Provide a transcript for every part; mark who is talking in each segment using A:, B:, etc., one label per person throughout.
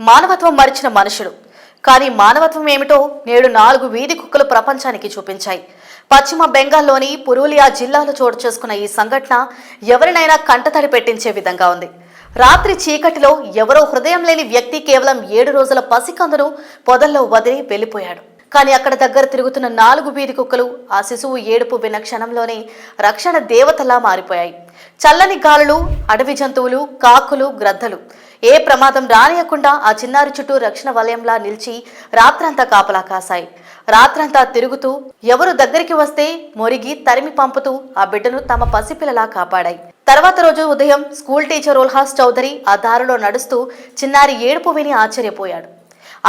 A: మానవత్వం మరిచిన మనుషుడు కానీ మానవత్వం ఏమిటో నేడు నాలుగు వీధి కుక్కలు ప్రపంచానికి చూపించాయి. పశ్చిమ బెంగాల్లోని పురూలియా జిల్లాలో చోటు చేసుకున్న ఈ సంఘటన ఎవరినైనా కంటతడి పెట్టించే విధంగా ఉంది. రాత్రి చీకటిలో ఎవరో హృదయం లేని వ్యక్తి కేవలం ఏడు రోజుల పసికందును పొదల్లో వదిలి వెళ్ళిపోయాడు. కానీ అక్కడ దగ్గర తిరుగుతున్న నాలుగు వీధి కుక్కలు ఆ శిశువు ఏడుపు విన్న క్షణంలోనే రక్షణ దేవతలా మారిపోయాయి. చల్లని గాలులు అడవి జంతువులు కాకులు గ్రద్దలు. ఏ ప్రమాదం రానియకుండా ఆ చిన్నారి చుట్టూ రక్షణ వలయంలా నిలిచి రాత్రంతా కాపలా కాశాయి. రాత్రంతా తిరుగుతూ ఎవరు దగ్గరికి వస్తే మొరిగి తరిమి పంపుతూ ఆ బిడ్డను తమ పసిపిల్లలా కాపాడాయి. తర్వాత రోజు ఉదయం స్కూల్ టీచర్ ఉల్హాస్ చౌదరి ఆ దారిలో నడుస్తూ చిన్నారి ఏడుపు విని ఆశ్చర్యపోయాడు.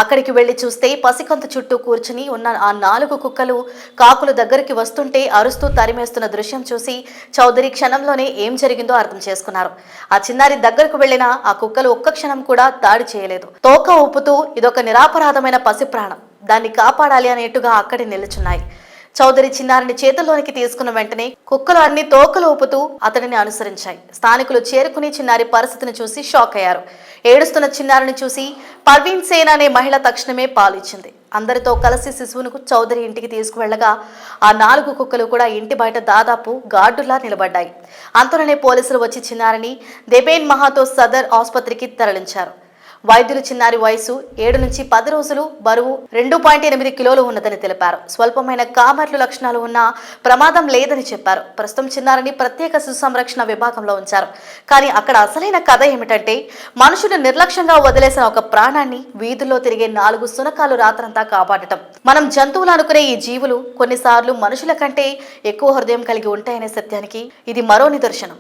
A: అక్కడికి వెళ్ళి చూస్తే పసికంత చుట్టూ కూర్చుని ఉన్న ఆ నాలుగు కుక్కలు కాకులు దగ్గరికి వస్తుంటే అరుస్తూ తరిమేస్తున్న దృశ్యం చూసి చౌదరి క్షణంలోనే ఏం జరిగిందో అర్థం చేసుకున్నారు. ఆ చిన్నారి దగ్గరకు వెళ్ళిన ఆ కుక్కలు ఒక్క క్షణం కూడా దాడి చేయలేదు. తోక ఊపుతూ ఇదొక నిరాపరాధమైన పసి ప్రాణం దాన్ని కాపాడాలి అనేట్టుగా అక్కడే నిలుచున్నాయి. చౌదరి చిన్నారిని చేతుల్లోనికి తీసుకున్న వెంటనే కుక్కలు అన్ని తోకలు ఊపుతూ అతడిని అనుసరించాయి. స్థానికులు చేరుకుని చిన్నారి పరిస్థితిని చూసి షాక్ అయ్యారు. ఏడుస్తున్న చిన్నారిని చూసి పర్వీన్ సేన్ అనే మహిళ తక్షణమే పాలిచ్చింది. అందరితో కలిసి శిశువును చౌదరి ఇంటికి తీసుకువెళ్ళగా ఆ నాలుగు కుక్కలు కూడా ఇంటి బయట దాదాపు గార్డులా నిలబడ్డాయి. అంతలోనే పోలీసులు వచ్చి చిన్నారిని దెబేన్ మహాతో సదర్ ఆసుపత్రికి తరలించారు. వైద్యులు చిన్నారి వయసు ఏడు నుంచి పది రోజులు బరువు రెండు పాయింట్ ఎనిమిది కిలోలు ఉన్నదని తెలిపారు. స్వల్పమైన కామర్లు లక్షణాలు ఉన్న ప్రమాదం లేదని చెప్పారు. ప్రస్తుతం చిన్నారిని ప్రత్యేక శిశు సంరక్షణ విభాగంలో ఉంచారు. కానీ అక్కడ అసలైన కథ ఏమిటంటే మనుషులు నిర్లక్ష్యంగా వదిలేసిన ఒక ప్రాణాన్ని వీధుల్లో తిరిగే నాలుగు సునకాలు రాత్రంతా కాపాడటం. మనం జంతువులు అనుకునే ఈ జీవులు కొన్నిసార్లు మనుషుల కంటే ఎక్కువ హృదయం కలిగి ఉంటాయనే సత్యానికి ఇది మరో నిదర్శనం.